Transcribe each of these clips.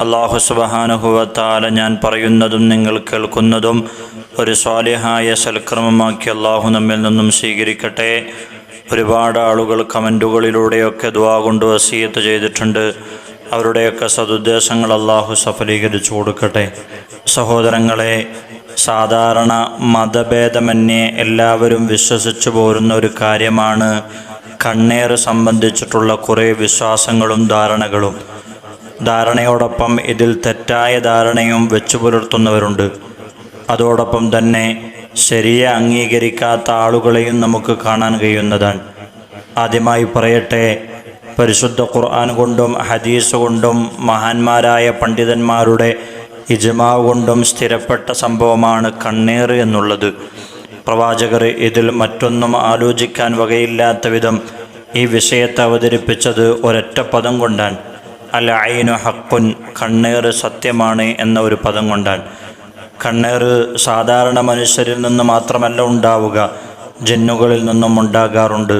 അള്ളാഹു സുബഹാനുഹുവത്താല ഞാൻ പറയുന്നതും നിങ്ങൾ കേൾക്കുന്നതും ഒരു സ്വാലിഹായ സൽക്രമമാക്കി അള്ളാഹു നമ്മിൽ നിന്നും സ്വീകരിക്കട്ടെ. ഒരുപാട് ആളുകൾ കമന്റുകളിലൂടെയൊക്കെ ദുവാ കൊണ്ട് വസീയത്ത് ചെയ്തിട്ടുണ്ട്. അവരുടെയൊക്കെ സതുദ്ദേശങ്ങൾ അള്ളാഹു സഫലീകരിച്ചു കൊടുക്കട്ടെ. സഹോദരങ്ങളെ സാധാരണ മതഭേദമന്യേ എല്ലാവരും വിശ്വസിച്ചു പോരുന്ന ഒരു കാര്യമാണ് കണ്ണേറ് സംബന്ധിച്ചിട്ടുള്ള കുറേ വിശ്വാസങ്ങളും ധാരണകളും. ധാരണയോടൊപ്പം ഇതിൽ തെറ്റായ ധാരണയും വെച്ചു പുലർത്തുന്നവരുണ്ട്. അതോടൊപ്പം തന്നെ ശരിയെ അംഗീകരിക്കാത്ത ആളുകളെയും നമുക്ക് കാണാൻ കഴിയുന്നതാണ്. ആദ്യമായി പറയട്ടെ പരിശുദ്ധ ഖുർആൻ കൊണ്ടും ഹദീസ് കൊണ്ടും മഹാന്മാരായ പണ്ഡിതന്മാരുടെ ഇജ്മാവ് കൊണ്ടും സ്ഥിരപ്പെട്ട സംഭവമാണ് കണ്ണീർ എന്നുള്ളത്. പ്രവാചകർ ഇതിൽ മറ്റൊന്നും ആലോചിക്കാൻ വകയില്ലാത്ത വിധം ഈ വിഷയത്തെ അവതരിപ്പിച്ചത് ഒരൊറ്റ പദം കൊണ്ടാണ്. അൽ ഐനു ഹക്കുൻ കണ്ണേർ സത്യമാണ് എന്ന ഒരു പദം കൊണ്ടാണ് കണ്ണേർ സാധാരണ മനുഷ്യരിൽ നിന്ന് മാത്രമല്ല ഉണ്ടാവുക ജന്നുകളിൽ നിന്നും ഉണ്ടാകാറുണ്ട്.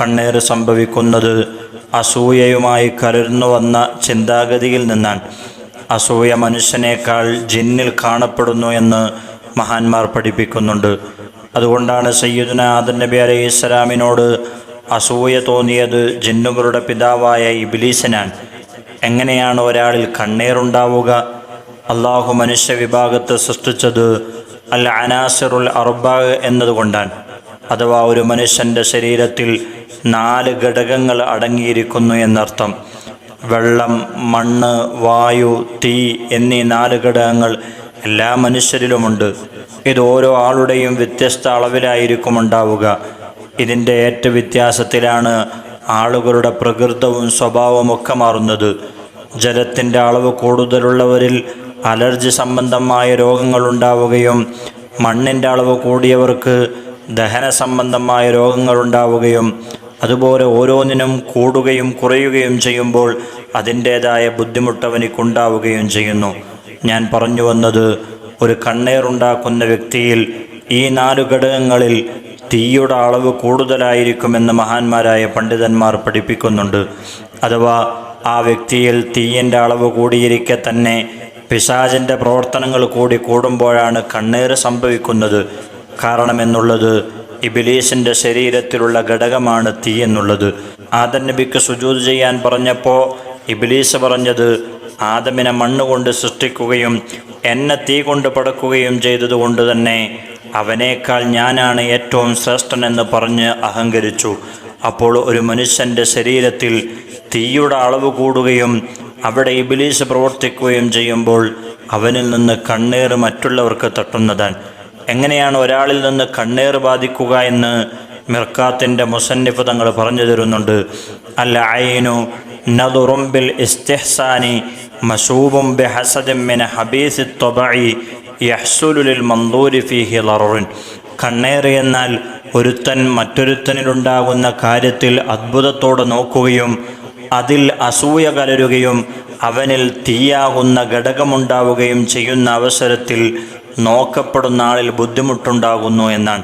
കണ്ണേർ സംഭവിക്കുന്നത് അസൂയയുമായി കലർന്നു വന്ന ചിന്താഗതിയിൽ നിന്നാണ്. അസൂയ മനുഷ്യനേക്കാൾ ജിന്നിൽ കാണപ്പെടുന്നു എന്ന് മഹാന്മാർ പഠിപ്പിക്കുന്നുണ്ട്. അതുകൊണ്ടാണ് സയ്യിദുന ആദൻ നബി അലൈഹി ഇസ്ലാമിനോട് അസൂയ തോന്നിയത് ജിന്നുകളുടെ പിതാവായ ഇബിലീസിനാണ്. എങ്ങനെയാണ് ഒരാളിൽ കണ്ണീറുണ്ടാവുക അള്ളാഹു മനുഷ്യ വിഭാഗത്തെ സൃഷ്ടിച്ചത് അൽ അനാസിറുൽ അർബ എന്നതുകൊണ്ടാണ്. അഥവാ ഒരു മനുഷ്യന്റെ ശരീരത്തിൽ നാല് ഘടകങ്ങൾ അടങ്ങിയിരിക്കുന്നു എന്നർത്ഥം. വെള്ളം മണ്ണ് വായു തീ എന്നീ നാല് ഘടകങ്ങൾ എല്ലാ മനുഷ്യരിലുമുണ്ട്. ഇത് ഓരോ ആളുടെയും വ്യത്യസ്ത അളവിലായിരിക്കും ഉണ്ടാവുക ഇതിന്റെ ഏറ്റ വ്യത്യാസത്തിലാണ് ആളുകളുടെ പ്രകൃതവും സ്വഭാവമൊക്കെ മാറുന്നത്. ജലത്തിന്റെ അളവ് കൂടുതലുള്ളവരിൽ അലർജി സംബന്ധമായ രോഗങ്ങൾ ഉണ്ടാവുകയും മണ്ണിന്റെ അളവ് കൂടിയവർക്ക് ദഹന സംബന്ധമായ രോഗങ്ങൾ ഉണ്ടാവുകയും അതുപോലെ ഓരോന്നിനും കൂടുകയും കുറയുകയും ചെയ്യുമ്പോൾ അതിന്റേതായ ബുദ്ധിമുട്ട് അവനിക്കുണ്ടാവുകയും ചെയ്യുന്നു. ഞാൻ പറഞ്ഞു വന്നത് ഒരു കണ്ണേറുണ്ടാക്കുന്ന വ്യക്തിയിൽ ഈ നാല് ഘടകങ്ങളിൽ തീയുടെ അളവ് കൂടുതലായിരിക്കുമെന്ന് മഹാന്മാരായ പണ്ഡിതന്മാർ പഠിപ്പിക്കുന്നുണ്ട്. അഥവാ ആ വ്യക്തിയിൽ തീയന്റെ അളവ് കൂടിയിരിക്കെ തന്നെ പിശാചിന്റെ പ്രവർത്തനങ്ങൾ കൂടി കൂടുമ്പോഴാണ് കണ്ണീർ സംഭവിക്കുന്നത്. കാരണമെന്നുള്ളത് ഇബിലീസിന്റെ ശരീരത്തിലുള്ള ഘടകമാണ് തീ എന്നുള്ളത്. ആദം നബിക്ക് സുജൂത് ചെയ്യാൻ പറഞ്ഞപ്പോൾ ഇബിലീസ് പറഞ്ഞത് ആദമിനെ മണ്ണുകൊണ്ട് സൃഷ്ടിക്കുകയും എന്നെ തീ കൊണ്ട് പടക്കുകയും ചെയ്തതുകൊണ്ട് തന്നെ അവനേക്കാൾ ഞാനാണ് ഏറ്റവും ശ്രേഷ്ഠനെന്ന് പറഞ്ഞ് അഹങ്കരിച്ചു. അപ്പോൾ ഒരു മനുഷ്യന്റെ ശരീരത്തിൽ തീയുടെ അളവ് കൂടുകയും അവിടെ ഇബിലീസ് പ്രവർത്തിക്കുകയും ചെയ്യുമ്പോൾ അവനിൽ നിന്ന് കണ്ണീർ മറ്റുള്ളവർക്ക് തട്ടുന്നതാണ് എങ്ങനെയാണ് ഒരാളിൽ നിന്ന് കണ്ണീർ ബാധിക്കുക എന്ന് മിർക്കാത്തിന്റെ മുസന്നിഫ് തങ്ങൾ പറഞ്ഞു തരുന്നുണ്ട്. അല്ല ഐനു നദുറുംബിൽ ഇസ്തിഹ്സാനി മസൂബും ബെഹസദിമിന് ഹബീസി തൊബി യഹ്സുലുലിൽ മന്ദൂരി ഫിഹി ലറുൻ കണ്ണേർ എന്നാൽ ഒരുത്തൻ മറ്റൊരുത്തനിലുണ്ടാകുന്ന കാര്യത്തിൽ അത്ഭുതത്തോടെ നോക്കുകയും അതിൽ അസൂയ കലരുകയും അവനിൽ തീയാകുന്ന ഘടകമുണ്ടാവുകയും ചെയ്യുന്ന അവസരത്തിൽ നോക്കപ്പെടുന്ന ആളിൽ ബുദ്ധിമുട്ടുണ്ടാകുന്നു എന്നാണ്.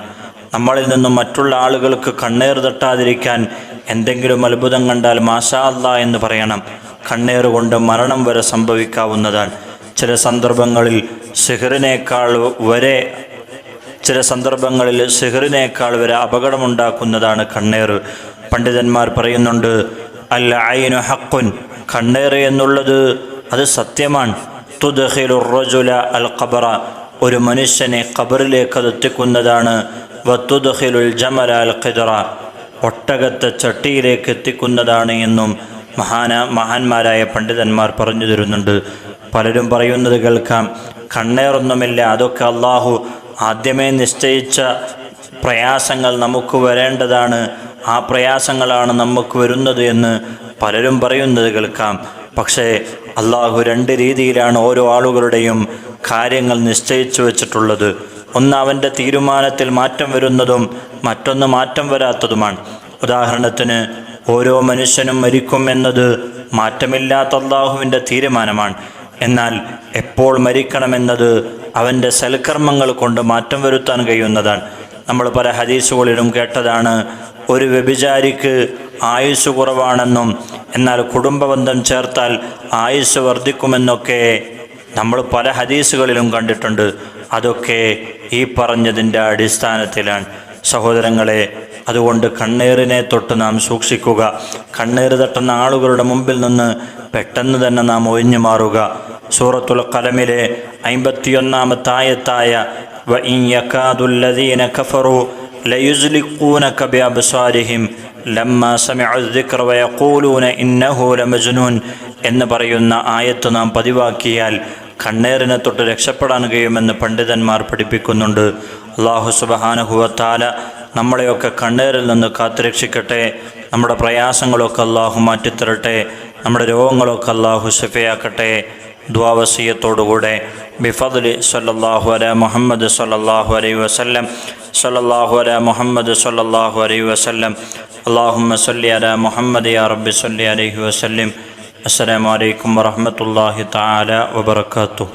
നമ്മളിൽ നിന്നും മറ്റുള്ള ആളുകൾക്ക് കണ്ണേർ തട്ടാതിരിക്കാൻ എന്തെങ്കിലും അത്ഭുതം കണ്ടാൽ മാഷാ അല്ലാ എന്ന് പറയണം. കണ്ണേർ കൊണ്ട് മരണം വരെ സംഭവിക്കാവുന്നതാണ്. ചില സന്ദർഭങ്ങളിൽ സിഹറിനേക്കാൾ വരെ ചില സന്ദർഭങ്ങളിൽ സിഹറിനേക്കാൾ വരെ അപകടമുണ്ടാക്കുന്നതാണ് കണ്ണേർ. പണ്ഡിതന്മാർ പറയുന്നുണ്ട് അല്ല ഐനു ഹക്കുൻ കണ്ണേർ എന്നുള്ളത് അത് സത്യമാണ്. തുദഹിലുറജുല അൽ ഖബറ ഒരു മനുഷ്യനെ ഖബറിലേക്ക് അതെത്തിക്കുന്നതാണ് വത്തുദഹിലുൽ ജമല അൽ ഖിദറ ഒട്ടകത്തെ ചട്ടിയിലേക്ക് എത്തിക്കുന്നതാണ് എന്നും മഹാന മഹാന്മാരായ പണ്ഡിതന്മാർ പറഞ്ഞു തരുന്നുണ്ട്. പലരും പറയുന്നത് കേൾക്കാം. കണ്ണേറൊന്നുമില്ല. അതൊക്കെ അള്ളാഹു ആദ്യമേ നിശ്ചയിച്ച പ്രയാസങ്ങൾ നമുക്ക് വരേണ്ടതാണ്. ആ പ്രയാസങ്ങളാണ് നമുക്ക് വരുന്നത് എന്ന് പലരും പറയുന്നത് കേൾക്കാം. പക്ഷേ അള്ളാഹു രണ്ട് രീതിയിലാണ് ഓരോ ആളുകളുടെയും കാര്യങ്ങൾ നിശ്ചയിച്ചു വെച്ചിട്ടുള്ളത്. ഒന്ന് അവന്റെ തീരുമാനത്തിൽ മാറ്റം വരുന്നതും മറ്റൊന്ന് മാറ്റം വരാത്തതുമാണ്. ഉദാഹരണത്തിന് ഓരോ മനുഷ്യനും മരിക്കും എന്നത് മാറ്റമില്ലാത്ത അള്ളാഹുവിന്റെ തീരുമാനമാണ്. എന്നാൽ എപ്പോൾ മരിക്കണമെന്നത് അവന്റെ സൽക്കർമ്മങ്ങൾ കൊണ്ട് മാറ്റം വരുത്താൻ കഴിയുന്നതാണ്. നമ്മൾ പല ഹദീസുകളിലും കേട്ടതാണ് ഒരു വ്യഭിചാരിക്ക് ആയുസ് കുറവാണെന്നും എന്നാൽ കുടുംബബന്ധം ചേർത്താൽ ആയുസ് വർദ്ധിക്കുമെന്നൊക്കെ നമ്മൾ പല ഹദീസുകളിലും കണ്ടിട്ടുണ്ട്. അതൊക്കെ ഈ പറഞ്ഞതിന്റെ അടിസ്ഥാനത്തിലാണ്. സഹോദരങ്ങളെ അതുകൊണ്ട് കണ്ണേറിനെ തൊട്ട് നാം സൂക്ഷിക്കുക. കണ്ണേറ് തട്ടുന്ന ആളുകളുടെ മുമ്പിൽ നിന്ന് പെട്ടെന്ന് തന്നെ നാം ഒഴിഞ്ഞു മാറുക. സൂറത്തുൽ കലമിലെ അമ്പത്തിയൊന്നാമത്തായ എന്ന് പറയുന്ന ആയത്ത് നാം പതിവാക്കിയാൽ കണ്ണേറിനെ തൊട്ട് രക്ഷപ്പെടാൻ കഴിയുമെന്ന് പണ്ഡിതന്മാർ പഠിപ്പിക്കുന്നുണ്ട്. അള്ളാഹു സുബഹാനുഹുവത്താല നമ്മളെയൊക്കെ കണ്ണേരിൽ നിന്ന് കാത്തുരക്ഷിക്കട്ടെ. നമ്മുടെ പ്രയാസങ്ങളൊക്കെ അള്ളാഹു മാറ്റിത്തരട്ടെ. നമ്മുടെ രോഗങ്ങളൊക്കെ അള്ളാഹു ശഫയാക്കട്ടെ. ദ്വാവസീയത്തോടുകൂടെ ബിഫദ്ലി സല്ലാഹു അല മുഹമ്മദ് സല്ലാഹു അലൈ വസല്ലം. സല്ലാഹു അല മുഹമ്മദ് സല്ലാഹു അലൈ വസല്ലം. അള്ളാഹുമ്മ സല്ലി അല മുഹമ്മദ് യാ റബ്ബി സല്ലി അലൈഹി വസല്ലം. അസ്സലാമു അലൈക്കും വറഹ്മത്തുള്ളാഹി തആല വബറകാതുഹു.